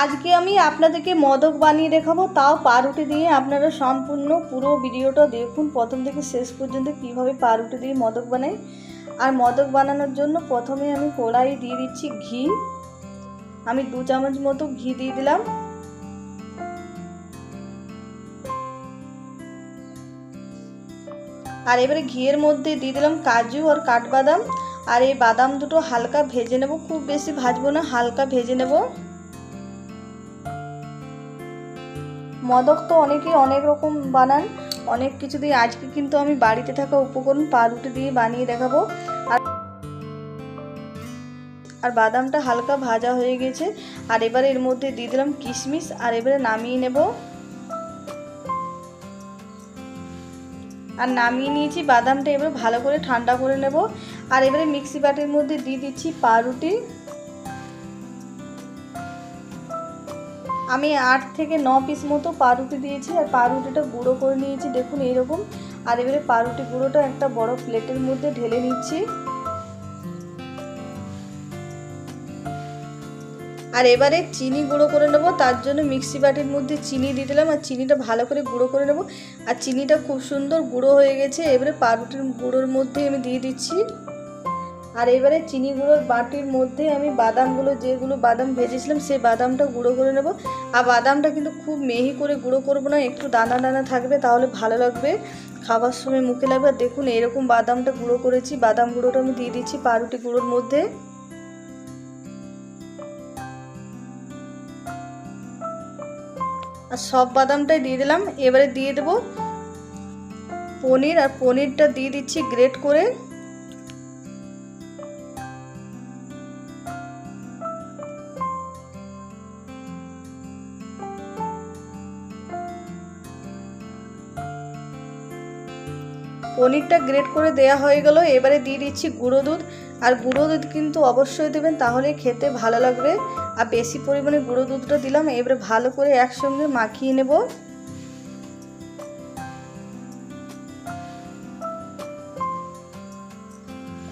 আজকে আমি আপনাদেরকে মদক বানিয়ে দেখাবো, তাও পাউরুটি দিয়ে আপনারা সম্পূর্ণ পুরো ভিডিওটা দেখুন, প্রথম থেকে শেষ পর্যন্ত কীভাবে পাউরুটি দিয়ে মদক বানাই। আর মদক বানানোর জন্য প্রথমে আমি কড়াই দিয়ে দিচ্ছি ঘি। আমি দু চামচ মতো ঘি দিয়ে দিলাম। আর এবারে ঘিয়ের মধ্যে দিয়ে দিলাম কাজু আর কাঠবাদাম। আর এই বাদাম দুটো হালকা ভেজে নেব, খুব বেশি ভাজবো না, হালকা ভেজে নেব। মদক তো অনেকেই অনেক রকম বানান। অনেক কিছু দিয়ে আজকে কিন্তু আমি বাড়িতে থাকা উপকরণ পাউরুটি দিয়ে বানিয়ে দেখাবো। আর আর বাদামটা হালকা ভাজা হয়ে গেছে। আর এবারে এর মধ্যে দিয়ে দিলাম কিশমিশ, আর এবারে নামিয়ে নেব। আর নামিয়ে নিয়েছি বাদামটা, এবারে ভালো করে ঠান্ডা করে নেব। আর এবারে মিক্সি বাটির মধ্যে দিয়ে দিচ্ছি পাউরুটি আমি আট থেকে ন পিস মতো পাউরুটি দিয়েছি, আর পাউরুটিটা গুঁড়ো করে নিয়েছি। দেখুন, এইরকম। আর এবারে পাউরুটি গুঁড়োটা একটা বড় প্লেটের মধ্যে ঢেলে নিচ্ছি। আর এবারে চিনি গুঁড়ো করে নেব। তার জন্য মিক্সি বাটির মধ্যে চিনি দিয়ে দিলাম, আর চিনিটা ভালো করে গুঁড়ো করে নেব। আর চিনিটা খুব সুন্দর গুঁড়ো হয়ে গেছে। এবারে পাউরুটির গুঁড়োর মধ্যে আমি দিয়ে দিচ্ছি। আর এবারে চিনি গুঁড়োর বাটির মধ্যে আমি বাদামগুলো, যেগুলো বাদাম ভেজেছিলাম, সেই বাদামটা গুঁড়ো করে নেব। আর বাদামটা কিন্তু খুব মিহি করে গুঁড়ো করব না, একটু দানা দানা থাকবে, তাহলে ভালো লাগবে। খাবার সময় মুখে লাগবে। আর দেখুন, এরকম বাদামটা গুঁড়ো করেছি, বাদাম গুঁড়োটা আমি দিয়ে দিচ্ছি পাউরুটি গুঁড়োর মধ্যে। আর সব বাদামটাই দিয়ে দিলাম। এবারে দিয়ে দেবো পনির, আর পনিরটা দিয়ে দিচ্ছি গ্রেট করে। পনিরটা গ্রেট করে দেয়া হয়ে গেল। এবারে দিয়ে দিচ্ছি গুঁড়ো দুধ। আর গুঁড়ো দুধ কিন্তু অবশ্যই দেবেন, তাহলে খেতে ভালো লাগবে। আর বেশি পরিমাণে গুঁড়ো দুধটা দিলাম, এবারে ভালো করে একসঙ্গে মাখিয়ে নেব।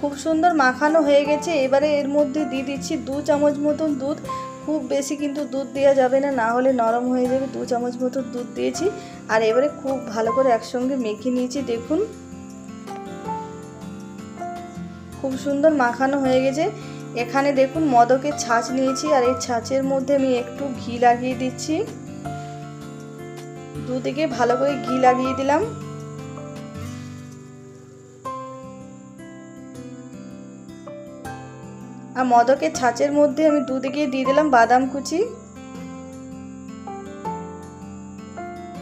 খুব সুন্দর মাখানো হয়ে গেছে। এবারে এর মধ্যে দিয়ে দিচ্ছি দু চামচ মতন দুধ। খুব বেশি কিন্তু দুধ দেওয়া যাবে না না হলে নরম হয়ে যাবে। দু চামচ মতো দুধ দিয়েছি। আর এবারে খুব ভালো করে একসঙ্গে মেখে নিয়েছি, দেখুন। খুব সুন্দর মাখানো হয়ে গেছে। এখানে দেখুন মদকের ছাঁচ নিয়েছি আর এই ছাঁচের মধ্যে আমি একটু ঘি লাগিয়ে দিচ্ছি। দুদিকে ভালো করে ঘি লাগিয়ে দিলাম। আর মদকের ছাঁচের মধ্যে আমি দুদিকে দিয়ে দিলাম বাদাম কুচি।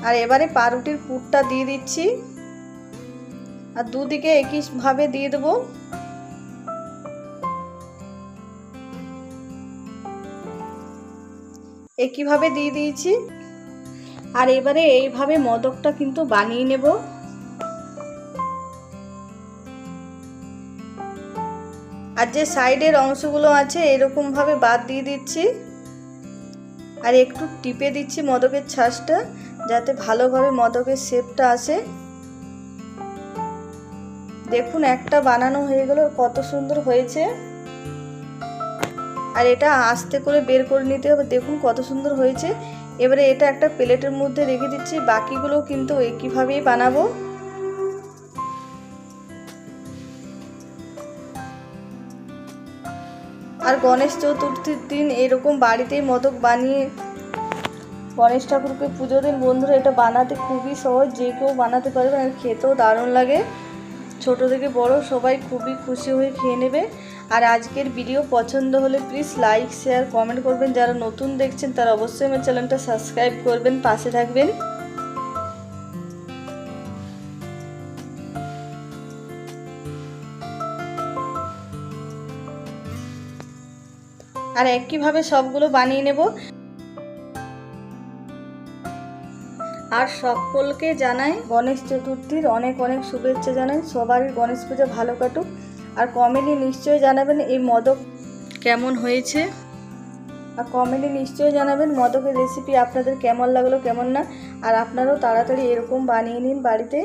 আর এবারে পাউরুটির পুরটা দিয়ে দিচ্ছি। আর দুদিকে একইভাবে দিয়ে দেবো। একইভাবে দিয়ে দিয়েছি। আর এবারে এইভাবে মদকটা কিন্তু বানিয়ে নেব। আর যে সাইডের অংশগুলো আছে, এরকমভাবে বাদ দিয়ে দিচ্ছি। আর একটু টিপে দিচ্ছি মদকের ছাঁচটা, যাতে ভালোভাবে মদকের শেপটা আসে। দেখুন, একটা বানানো হয়ে গেল, কত সুন্দর হয়েছে। আর এটা আস্তে করে বের করে নিতে হবে। দেখুন কত সুন্দর হয়েছে। এবারে এটা একটা প্লেটের মধ্যে রেখে দিচ্ছি। বাকিগুলো কিন্তু একইভাবেই বানাবো। আর গণেশ চতুর্থীর দিন এরকম বাড়িতেই মদক বানিয়ে গণেশ ঠাকুরকে পুজো দিন। বন্ধুরা, এটা বানাতে খুবই সহজ। যে কেউ বানাতে পারবে আর খেতেও দারুণ লাগে। ছোট থেকে বড় সবাই খুবই খুশি হয়ে খেয়ে নেবে। আর আজকের ভিডিও পছন্দ হলে প্লিজ লাইক শেয়ার কমেন্ট করবেন। যারা নতুন দেখছেন, তারা অবশ্যই আমার চ্যানেলটা সাবস্ক্রাইব করবেন, পাশে থাকবেন। আর একইভাবে সবগুলো বানিয়ে নেব। আর সকলকে জানাই গণেশ চতুর্থীর অনেক অনেক শুভেচ্ছা জানাই। সবারই গণেশ পূজা ভালো কাটুক। আর কমেন্টে নিশ্চয়ই জানাবেন এই মদক কেমন হয়েছে? আর কমেন্টে নিশ্চয়ই জানাবেন মদকের রেসিপি আপনাদের কেমন লাগল কেমন না আর আপনারাও তাড়াতাড়ি এরকম বানিয়ে নিন বাড়িতে।